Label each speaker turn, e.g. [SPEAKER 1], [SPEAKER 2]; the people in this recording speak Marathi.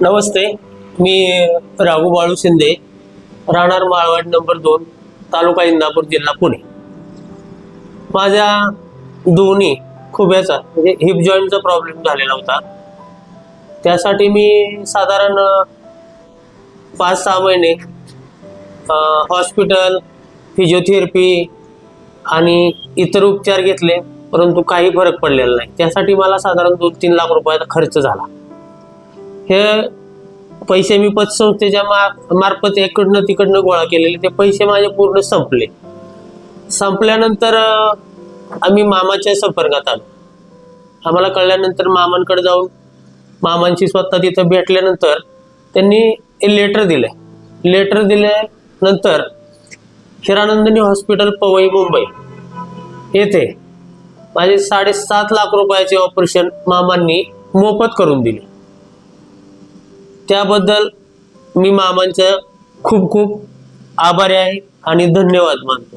[SPEAKER 1] नमस्ते मी राघू बाळू शिंदे राहणार माळवाड नंबर दोन तालुका इंदापूर जिल्हा पुणे. माझ्या दोन्ही खुब्याचा म्हणजे हिप जॉईंटचा प्रॉब्लेम झालेला होता. त्यासाठी मी साधारण पाच सहा महिने हॉस्पिटल फिजिओथेरपी आणि इतर उपचार घेतले परंतु काही फरक पडलेला नाही. त्यासाठी मला साधारण दोन तीन लाख रुपयाचा खर्च झाला. हे पैसे मी पतसंस्थेच्या मा मार्फत इकडनं तिकडनं गोळा केलेले. ते पैसे माझे पूर्ण संपले. संपल्यानंतर आम्ही मामाच्या संपर्कात आलो. आम्हाला कळल्यानंतर मामांकडे जाऊन मामांशी स्वतः तिथं भेटल्यानंतर त्यांनी लेटर दिलं. लेटर दिल्यानंतर हिरानंदिनी हॉस्पिटल पवई मुंबई येथे माझे साडेसात लाख रुपयाचे ऑपरेशन मामांनी मोफत करून दिले. त्याबद्दल मी मामांचं खूप खूप आभारी आहे आणि धन्यवाद मानतो.